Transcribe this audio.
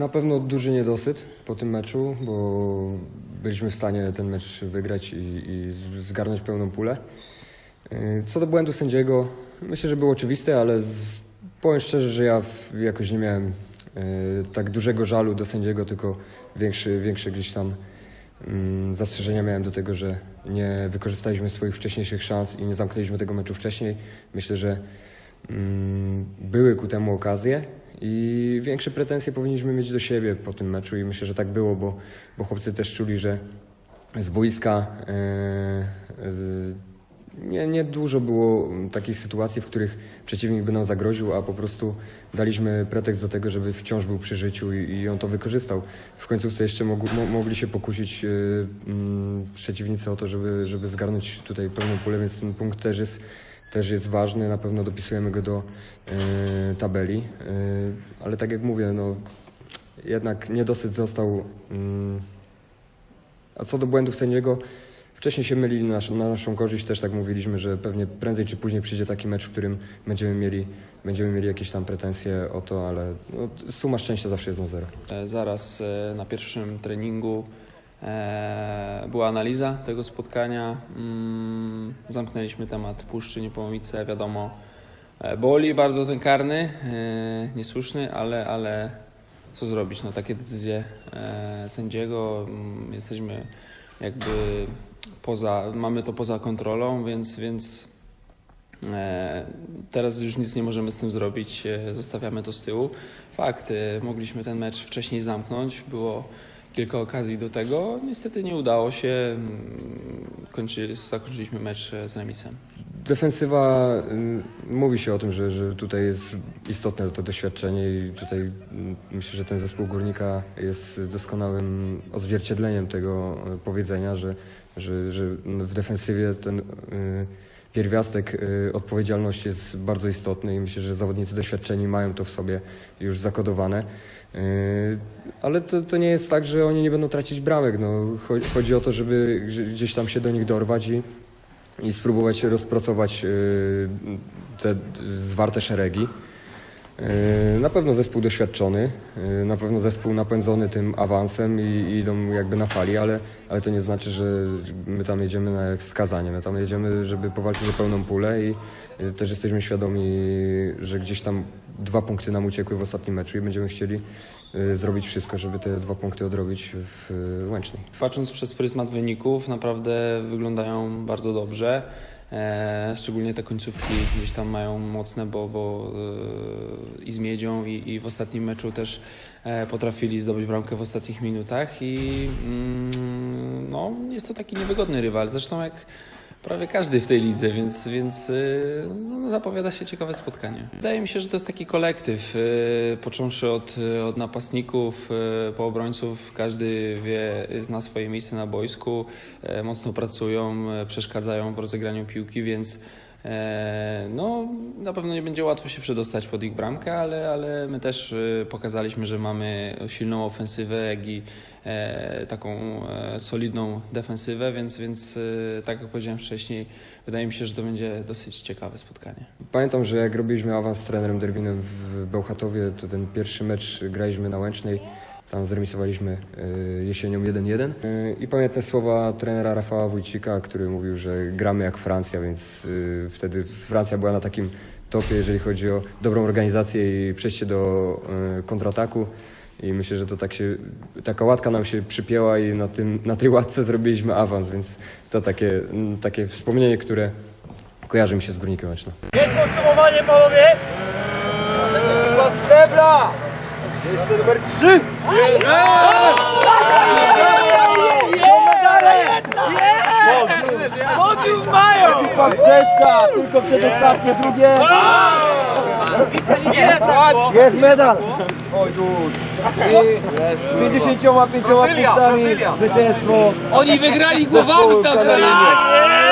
Na pewno duży niedosyt po tym meczu, bo byliśmy w stanie ten mecz wygrać i, i zgarnąć pełną pulę. Yy, Co do błędu sędziego, myślę, że było oczywiste, ale z, powiem szczerze, że ja jakoś nie miałem yy, tak dużego żalu do sędziego, tylko większy, większy gdzieś tam mm, zastrzeżenia miałem do tego, że nie wykorzystaliśmy swoich wcześniejszych szans i nie zamknęliśmy tego meczu wcześniej. Myślę, że były ku temu okazje i większe pretensje powinniśmy mieć do siebie po tym meczu i myślę, że tak było, bo, bo chłopcy też czuli, że z boiska e, e, nie, nie dużo było mm, takich sytuacji, w których przeciwnik by nam zagroził, a po prostu daliśmy pretekst do tego, żeby wciąż był przy życiu i, i on to wykorzystał. W końcówce jeszcze mogł, mo, mogli się pokusić e, mm, przeciwnicy o to, żeby, żeby zgarnąć tutaj pełną pulę, więc ten punkt też jest, też jest ważny. Na pewno dopisujemy go do e, tabeli, e, ale tak jak mówię, no, jednak niedosyt został. Mm, a co do błędów sędziego, wcześniej się mylili na, na naszą korzyść, też tak mówiliśmy, że pewnie prędzej czy później przyjdzie taki mecz, w którym będziemy mieli, będziemy mieli jakieś tam pretensje o to, ale no, suma szczęścia zawsze jest na zero. E, Zaraz na pierwszym treningu była analiza tego spotkania. Mm, Zamknęliśmy temat Puszczy Niepołomice. Wiadomo, e, boli bardzo ten karny, e, niesłuszny, ale, ale co zrobić? No, takie decyzje e, sędziego. mm, Jesteśmy jakby poza, mamy to poza kontrolą, więc, więc E, Teraz już nic nie możemy z tym zrobić, e, zostawiamy to z tyłu. Fakt, e, mogliśmy ten mecz wcześniej zamknąć, było kilka okazji do tego. Niestety nie udało się, mm, kończy, zakończyliśmy mecz e, z remisem. Defensywa, y, mówi się o tym, że, że tutaj jest istotne to doświadczenie i tutaj y, myślę, że ten zespół Górnika jest doskonałym odzwierciedleniem tego y, powiedzenia, że, że, że w defensywie ten y, pierwiastek y, odpowiedzialności jest bardzo istotny i myślę, że zawodnicy doświadczeni mają to w sobie już zakodowane. Y, Ale to, to nie jest tak, że oni nie będą tracić bramek. No, cho- chodzi o to, żeby gdzieś tam się do nich dorwać i, i spróbować rozpracować y, te zwarte szeregi. Y, Na pewno zespół doświadczony, y, na pewno zespół napędzony tym awansem i, idą jakby na fali, ale, ale to nie znaczy, że my tam jedziemy na skazanie. My tam jedziemy, żeby powalczyć o pełną pulę i y, też jesteśmy świadomi, że gdzieś tam dwa punkty nam uciekły w ostatnim meczu i będziemy chcieli zrobić wszystko, żeby te dwa punkty odrobić w Łęcznej. Patrząc przez pryzmat wyników, naprawdę wyglądają bardzo dobrze. E, szczególnie te końcówki gdzieś tam mają mocne, bo, bo e, i z Miedzią i, i w ostatnim meczu też e, potrafili zdobyć bramkę w ostatnich minutach i mm, no, jest to taki niewygodny rywal. Zresztą jak prawie każdy w tej lidze, więc, więc y, no, zapowiada się ciekawe spotkanie. Wydaje mi się, że to jest taki kolektyw, y, począwszy od, od napastników, y, po obrońców, każdy wie, zna swoje miejsce na boisku, mocno pracują, przeszkadzają w rozegraniu piłki, więc no, na pewno nie będzie łatwo się przedostać pod ich bramkę, ale, ale my też y, pokazaliśmy, że mamy silną ofensywę, jak i e, taką e, solidną defensywę, więc, więc e, tak jak powiedziałem wcześniej, wydaje mi się, że to będzie dosyć ciekawe spotkanie. Pamiętam, że jak robiliśmy awans z trenerem Derbinem w Bełchatowie, to ten pierwszy mecz graliśmy na Łęcznej. Tam zremisowaliśmy y, jesienią 1-1. Y, I pamiętne słowa trenera Rafała Wójcika, który mówił, że gramy jak Francja, więc y, wtedy Francja była na takim topie, jeżeli chodzi o dobrą organizację i przejście do kontrataku. I myślę, że to tak się, taka łatka nam się przypięła i na, tym, na tej łatce zrobiliśmy awans, więc to takie, mm, takie wspomnienie, które kojarzy mi się z Górnikiem Łęczna. Jest podsumowanie, panowie! Chyba Jest numer 3! Są medale! Podium mają! Bitwa Grzeszka, tylko przedostatnie, drugie. Jest medal! Oj. I z 55 punktami zwycięstwo. Oni wygrali głowami tam teraz!